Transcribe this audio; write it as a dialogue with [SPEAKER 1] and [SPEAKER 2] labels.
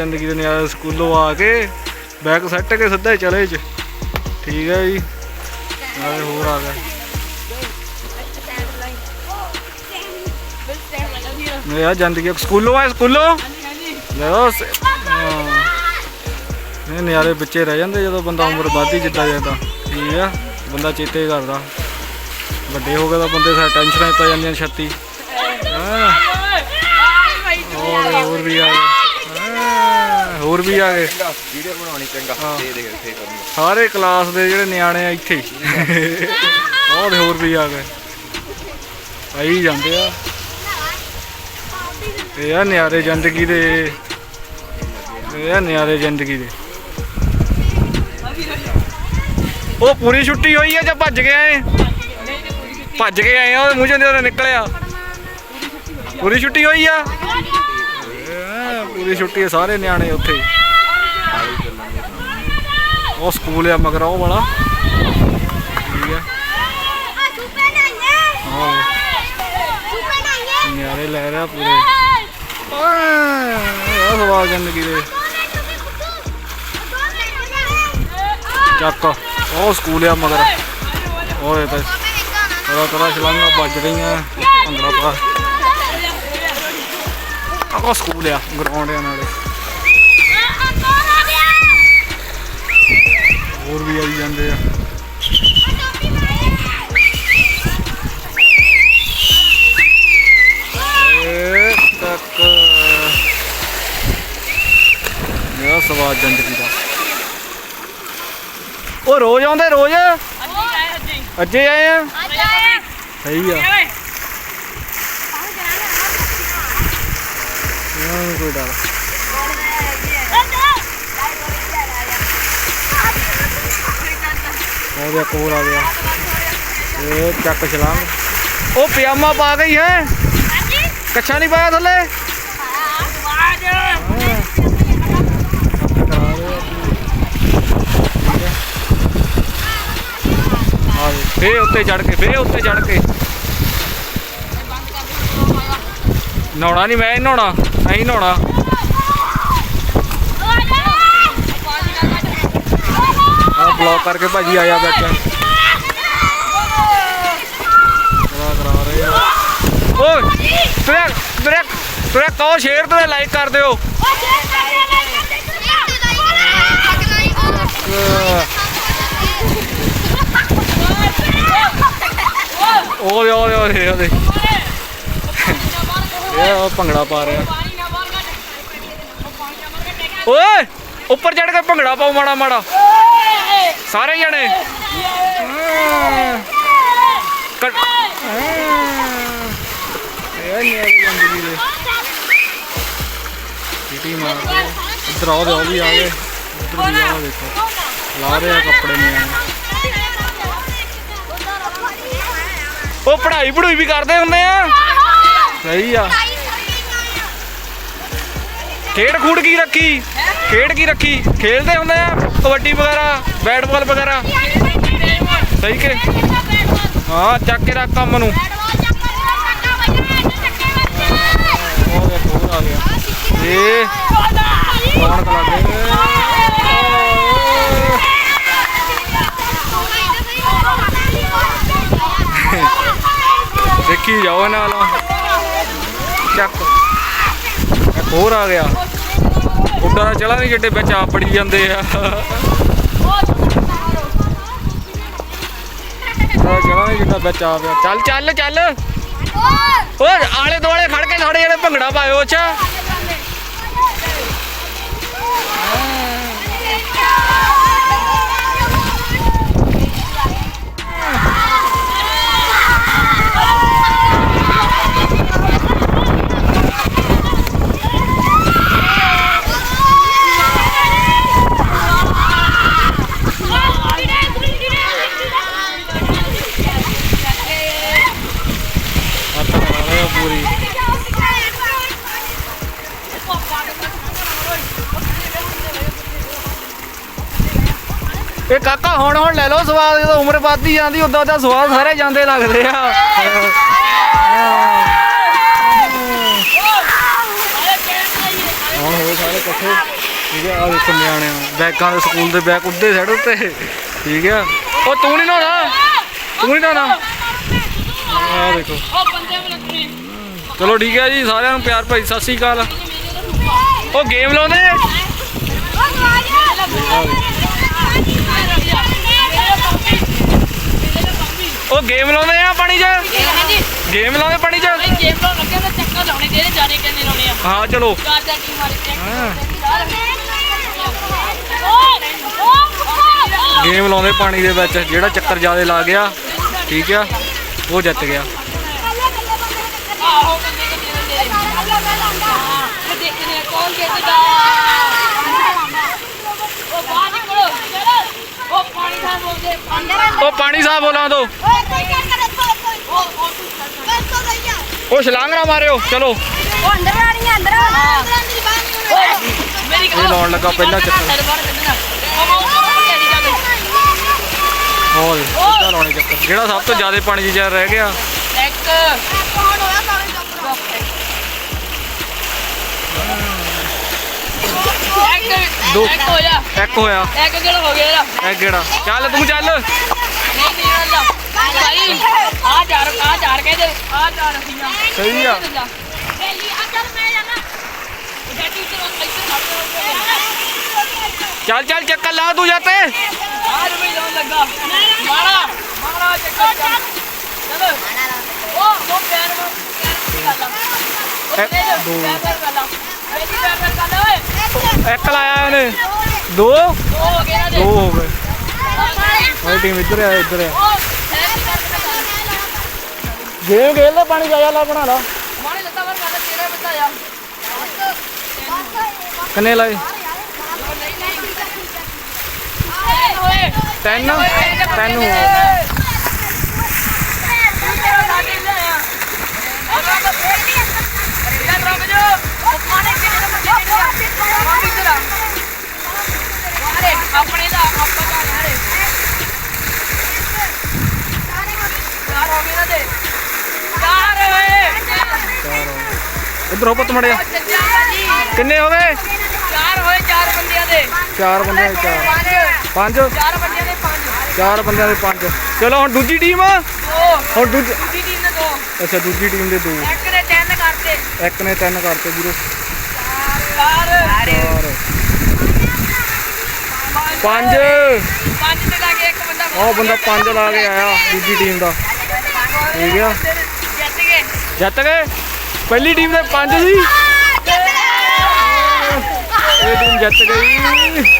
[SPEAKER 1] ਜ਼ਿੰਦਗੀ ਦੇ ਨਿਆਰੇ ਸਕੂਲੋਂ ਆ ਕੇ ਬੈਗ ਸੱਟ ਕੇ ਸਿੱਧਾ ਹੀ ਚਲੇ ਚ ਠੀਕ ਹੈ ਜੀ। ਨਾਲੇ ਹੋਰ ਆ ਗਿਆ। ਮੇਰੇ ਆ ਜ਼ਿੰਦਗੀ ਸਕੂਲੋਂ ਆਏ, ਸਕੂਲੋਂ? ਲੈ ਉਹ ਨਿਆਰੇ ਬੱਚੇ ਰਹਿ ਜਾਂਦੇ ਜਦੋਂ ਬੰਦਾ ਉਮਰ ਵੱਧਦੀ ਜਿੱਦਾਂ ਜਾਂਦਾ ਠੀਕ ਆ। ਬੰਦਾ ਚੇਤੇ ਕਰਦਾ। ਵੱਡੇ ਹੋ ਗਏ ਤਾਂ ਬੰਦੇ ਸਾਰ ਟੈਨਸ਼ਨਾਂ ਪੈ ਜਾਂਦੀਆਂ ਛੱਤੀ। ਹਾਂ। ਹੋਰ ਵੀ ਆ ਗਏ। ਹੋਰ ਵੀ ਆ ਗਏ।
[SPEAKER 2] ਵੀਡੀਓ ਬਣਾਉਣੀ ਚੰਗਾ। ਦੇ ਦੇ ਫੇਰ ਕਰੂੰਗਾ
[SPEAKER 1] ਸਾਰੇ ਕਲਾਸ ਦੇ ਜਿਹੜੇ ਨਿਆਣੇ ਆ ਇੱਥੇ। ਹੀ ਬਹੁਤ ਹੋਰ ਵੀ ਆ ਗਏ। ਆਈ ਜਾਂਦੇ ਆ। ਇਹ ਆ ਨਿਆਰੇ ਜ਼ਿੰਦਗੀ ਦੇ। ਇਹ ਆ ਨਿਆਰੇ ਜ਼ਿੰਦਗੀ ਦੇ। ਉਹ ਪੂਰੀ ਛੁੱਟੀ ਹੋਈ ਆ ਜਾਂ ਭੱਜ ਕੇ ਆਏ? ਭੱਜ ਕੇ ਆਏ ਆ ਉਹਦੇ ਮੂੰਹ ਚੋਂ ਨਿਕਲਿਆ। ਪੂਰੀ ਛੁੱਟੀ ਹੋਈ ਆ। ਇਹ ਪੂਰੀ ਛੁੱਟੀ ਆ ਸਾਰੇ ਨਿਆਣੇ ਉੱਥੇ। ਹੀ। ਉਹ ਸਕੂਲ ਆ ਮਗਰ ਉਹ ਵਾਲਾ। ਠੀਕ ਹਾਂ। ਨਿਆਰੇ ਲੈ ਰਿਹਾ ਪੂਰੇ। ਉਹ ਸਵਾਲ ਜ਼ਿੰਦਗੀ ਦੇ। ਚੱਕ। ਉਹ ਸਕੂਲ ਆ ਮਗਰ। ਓਏ ਤੇ ਤਰਾ ਤਰਾ ਛਲਾਂਗਾ ਵੱਜ ਰਹੀਆਂ। ਭੰਗੜਾ ਪਾ ਆਹ ਸਕੂਲ ਆ ਗਰਾਊਂਡ ਆ ਨਾਲੇ। ਹੋਰ ਵੀ ਆਈ ਜਾਂਦੇ ਆ। ਏ ਤੱਕ। ਮੇਰਾ ਸਵਾਦ ਜ਼ਿੰਦਗੀ ਦਾ। ਉਹ ਰੋਜ਼ ਆਉਂਦੇ ਰੋਜ਼? ਅੱਜੇ ਆਏ ਆ। ਸਹੀ ਆ। ਇਹਨਾਂ ਨੂੰ ਕੋਈ ਡਰ ਉਹ ਦੇ ਕੋਲ ਆ ਗਿਆ। ਇਹ ਚੱਕ ਛਲਾਂਗ। ਉਹ ਪਜਾਮਾ ਪਾ ਗਈ ਹੈ ਕੱਛਾ ਨਹੀਂ ਪਾਇਆ ਥੱਲੇ? ਹਾਂ ਫੇ ਉੱਤੇ ਚੜ ਕੇ ਫੇ ਉੱਤੇ ਚੜ ਕੇ। ਨਹਾਉਣਾ ਨਹੀਂ ਮੈਂ ਨਹਾਉਣਾ। ਨਹੀਂ ਨਹਾਉਣਾ। ਆ ਬਲੌਕ ਕਰਕੇ ਭਾਜੀ ਆਇਆ ਬੈਠਾ। ਕਰਾ ਕਰਾ ਰਹੇ ਆ ਓਏ ਤੇਰੇ ਤੇਰੇ ਤੇਰੇ ਕਹੋ ਸ਼ੇਅਰ ਤੇ ਲਾਈਕ ਕਰ ਦਿਓ। ਓਏ ਓਏ ਓਏ ਓਏ। ਇਹ ਭੰਗੜਾ ਪਾ ਰਿਹਾ। ਓਏ ਉੱਪਰ ਚੜ ਕੇ ਭੰਗੜਾ ਪਾਓ ਮਾੜਾ ਮਾੜਾ। ਸਾਰੇ ਜਣੇ। ਕੱਟ। ਇਹ ਨਹੀਂ ਆ ਜ਼ਿੰਦਗੀ ਦੇ ਟੀਟੀ ਮਾਰ ਇੱਧਰ ਆਓ ਦੇ ਉਹ ਵੀ ਆ ਗਏ। ਇੱਧਰ ਵੀ ਆਓ ਦੇਖੋ। ਲਾ ਰਹੇ ਆ ਕੱਪੜੇ ਨੇ ਉਹ ਪੜ੍ਹਾਈ ਪੜੂਈ ਵੀ ਕਰਦੇ ਹੁੰਦੇ ਆ। ਸਹੀ ਆ। ਖੇਡ ਖੂਡ ਕੀ ਰੱਖੀ? ਖੇਡ ਕੀ ਰੱਖੀ? ਖੇਡਦੇ ਹੁੰਦੇ ਆ? ਕਬੱਡੀ ਵਗੈਰਾ ਬੈਟ ਬਾਲ ਵਗੈਰਾ? ਸਹੀ ਕਿ? ਹਾਂ, ਚੱਕ ਕੇ ਰੱਖ ਕੰਮ ਨੂੰ। ਆ ਗਿਆ ਇਹ ਕੌਣ ਕਲਾ ਦੇਖੀ ਜਾਓ ਇਹਨਾਂ ਵੱਲੋਂ। ਚੱਕ। ਇੱਕ ਹੋਰ ਆ ਗਿਆ। ਉੱਡਾ ਦਾ ਚਲਾ ਨਹੀਂ ਜਿੱਡੇ ਵਿੱਚ ਆ ਪੜੀ ਜਾਂਦੇ ਆ। ਉਹ ਚਲਾ ਨਹੀਂ ਜਿੱਡਾ ਵਿੱਚ ਆ। ਪਿਆ ਚੱਲ ਚੱਲ ਚੱਲ। ਓਏ ਆਲੇ ਦੁਆਲੇ ਖੜ ਕੇ ਸਾਡੇ ਜਿਹੜੇ ਭੰਗੜਾ ਪਾਇਓ, ਅੱਛਾ। ਹੱਥ ਲਾ ਰਹੇ ਆ ਪੂਰੀ ਇਹ ਕਾਕਾ ਹੁਣ ਹੁਣ ਲੈ ਲਓ ਸਵਾਦ ਜਦੋਂ ਉਮਰ ਵੱਧਦੀ ਜਾਂਦੀ ਉਦਾਂ ਉਦਾਂ ਸਵਾਦ ਸਾਰੇ ਜਾਂਦੇ ਲੱਗਦੇ ਆ। ਹੁਣ ਹੋ ਸਾਰੇ ਇਕੱਠੇ। ਠੀਕ ਹੈ ਆ ਦੇਖੋ ਨਿਆਣਿਆਂ ਬੈਗਾਂ ਦੇ ਸਕੂਲ ਦੇ ਬੈਗ ਉੱਡੇ ਸਾਈਡ ਉੱਤੇ। ਠੀਕ ਹੈ ਉਹ ਤੂੰ ਨਹੀਂ ਨਹਾਉਣਾ ਤੂੰ ਨਹੀਂ ਨਹਾਉਣਾ ਆ ਦੇਖੋ।
[SPEAKER 3] ਉਹ ਬੰਦੇ ਬਲਕਨੇ
[SPEAKER 1] ਚਲੋ ਠੀਕ ਹੈ ਜੀ ਸਾਰਿਆਂ ਨੂੰ ਪਿਆਰ ਭਾਈ ਸਤਿ ਸ੍ਰੀ ਅਕਾਲ। ਉਹ ਗੇਮ ਲਾਉਂਦੇ ਆ ਉਹ ਗੇਮ ਲਾਉਂਦੇ ਆ ਪਾਣੀ 'ਚ?
[SPEAKER 3] ਹਾਂਜੀ।
[SPEAKER 1] ਗੇਮ ਲਾਉਂਦੇ ਪਾਣੀ 'ਚ?
[SPEAKER 3] ਭਾਈ ਗੇਮ ਲਾਉਣ ਲੱਗੇ ਤਾਂ ਚੱਕਰ ਲਾਉਣੇ ਜਿਹੜੇ ਜਾਣੇ ਕਹਿੰਦੇ ਲਾਉਣੇ ਆ।
[SPEAKER 1] ਹਾਂ ਚਲੋ।
[SPEAKER 3] ਚਾਰ ਚਾਰ ਟੀਮ ਵਾਲੇ ਚੈੱਕ
[SPEAKER 1] ਹਾਂ।
[SPEAKER 3] ਓਏ
[SPEAKER 1] ਗੇਮ ਲਾਉਂਦੇ ਪਾਣੀ ਦੇ ਵਿੱਚ ਜਿਹੜਾ ਚੱਕਰ ਜ਼ਿਆਦਾ ਲਾ ਗਿਆ ਠੀਕ ਆ? ਉਹ ਜਿੱਤ ਗਿਆ।
[SPEAKER 3] ਆਹੋ ਬੰਦੇ ਕਹਿੰਦੇ ਨੇ ਹਾਂ ਦੇਖਦੇ ਆ ਕੌਣ ਜਿੱਤਦਾ ਉਹ ਬਾਹਰ ਨਿਕਲੋ ਉਹ ਪਾਣੀ ਦਾ ਬੋਲਦੇ ਅੰਦਰ
[SPEAKER 1] ਉਹ ਪਾਣੀ ਸਾਹਿਬ ਬੋਲਾਂ ਦੋ
[SPEAKER 3] ਉਹ ਉਹ
[SPEAKER 1] ਮਾਰਿਓ, ਚਲੋ।
[SPEAKER 4] ਉਹ ਅੰਦਰ ਆਣੀਆਂ ਅੰਦਰ
[SPEAKER 1] ਇਹ ਲਾਉਣ ਲੱਗਾ ਪਹਿਲਾਂ ਚੱਕਰ। ਹੋਰ ਇੱਦਾਂ ਲਾਉਣੇ ਚੱਕਰ? ਜਿਹੜਾ ਸਭ ਤੋਂ ਜ਼ਿਆਦਾ ਪਾਣੀ 'ਚ ਰਹਿ ਗਿਆ।
[SPEAKER 3] ਇੱਕ।
[SPEAKER 1] ਦੋ।
[SPEAKER 3] ਇੱਕ ਹੋਇਆ
[SPEAKER 1] ਇੱਕ ਹੋਇਆ।
[SPEAKER 3] ਇੱਕ ਕਿਹੜਾ ਹੋ ਗਿਆ ਇਹਦਾ?
[SPEAKER 1] ਇਹ ਕਿਹੜਾ? ਚੱਲ ਤੂੰ ਚੱਲ।
[SPEAKER 3] ਨਹੀਂ ਨਹੀਂ ਅੱਲਾ ਭਾਈ ਆ ਚਾਰ ਆ ਚਾਰ ਕਹਿੰਦੇ। ਆ ਚਾਰ ਅਸੀਂ ਆ
[SPEAKER 1] ਸਹੀ ਆ।
[SPEAKER 3] ਪਹਿਲੀ ਮੈਂ ਜਾਣਾ ਗੱਡੀ ਤੇ ਇੱਥੇ ਹੱਥ
[SPEAKER 1] ਚੱਲ ਚੱਲ ਚੱਕਰ ਲਾ ਤੂੰ ਜਾਤੇ
[SPEAKER 3] ਆਜ ਵੀ ਲਾਉਣ ਲੱਗਾ। ਮਾਰਾ ਮਾਰਾ ਚੱਕਰ ਚੱਲ। ਉਹ ਉਹ ਪੈਰ ਨੂੰ ਪੈਰ
[SPEAKER 1] ਇੱਕ,
[SPEAKER 3] ਕਰ ਕਰ ਲਾ ਬੇਟੀ ਪੈਰ ਕਰ ਲਾ
[SPEAKER 1] ਇੱਕ ਲਾਇਆ ਇਹਨੇ ਦੋ?
[SPEAKER 3] ਦੋ ਹੋ ਗਏ। ਦੋ
[SPEAKER 1] ਹੋ ਗਏ
[SPEAKER 3] ਉਹ
[SPEAKER 1] ਟੀਮ ਇੱਧਰ ਆ ਇੱਧਰ ਆ।
[SPEAKER 3] ਸੈਰ ਕਰ ਕਰ
[SPEAKER 1] ਗੇਮ ਖੇਲਦਾ ਪਾਣੀ ਜਾਇਆ, ਲਾ ਬਣਾ ਲਾ।
[SPEAKER 3] ਮਾਣੇ ਲੱਤਾਂ ਵਰ ਕਰ ਤੇਰਾ ਬੱਤਾ ਆ
[SPEAKER 1] ਕਿੰਨੇ ਲਾਏ?
[SPEAKER 3] ਐ ਹੋਏ
[SPEAKER 1] ਤਿੰਨ। ਤਿੰਨ ਹੋ ਗਏ।
[SPEAKER 3] ਆਪਣੇ ਦਾ ਆਪਾਂ ਦਾ ਯਾਰੇ ਚਾਰ ਹੋ ਗਏ ਨਾ ਦੇ ਚਾਰ ਹੋਏ
[SPEAKER 1] ਇੱਧਰ ਹੋ ਪੁੱਤ ਮੜਿਆ।
[SPEAKER 3] ਚੱਜਾ ਭਾਜੀ
[SPEAKER 1] ਕਿੰਨੇ ਹੋ ਗਏ?
[SPEAKER 3] ਚਾਰ ਹੋਏ ਚਾਰ ਬੰਦਿਆਂ ਦੇ
[SPEAKER 1] ਚਾਰ ਬੰਦੇ ਦੇ ਚਾਰ।
[SPEAKER 3] ਪੰਜ? ਚਾਰ ਬੰਦਿਆਂ ਦੇ ਪੰਜ।
[SPEAKER 1] ਚਾਰ ਬੰਦਿਆਂ ਦੇ ਪੰਜ ਚਲੋ ਹੁਣ ਦੂਜੀ ਟੀਮ
[SPEAKER 3] ਦੋ
[SPEAKER 1] ਹੁਣ ਦੂਜੀ
[SPEAKER 3] ਟੀਮ ਨੇ ਦੋ
[SPEAKER 1] ਅੱਛਾ ਦੂਜੀ ਟੀਮ ਦੇ ਦੋ।
[SPEAKER 3] ਇੱਕ ਨੇ ਤਿੰਨ ਕਰਤੇ।
[SPEAKER 1] ਇੱਕ ਨੇ ਤਿੰਨ ਕਰਤੇ ਵੀਰੋ। ਪੰਜ।
[SPEAKER 3] ਪੰਜ ਤੇ ਲਾ ਕੇ ਇੱਕ ਬੰਦਾ
[SPEAKER 1] ਉਹ ਬੰਦਾ ਪੰਜ ਲਾ ਕੇ ਆਇਆ ਦੂਜੀ ਟੀਮ ਦਾ। ਠੀਕ ਆ।
[SPEAKER 3] ਜਿੱਤ ਗਏ।
[SPEAKER 1] ਜਿੱਤ ਗਏ? ਪਹਿਲੀ ਟੀਮ ਦੇ ਪੰਜ ਸੀ। ਇਹ ਟੀਮ ਜਿੱਤ ਗਈ।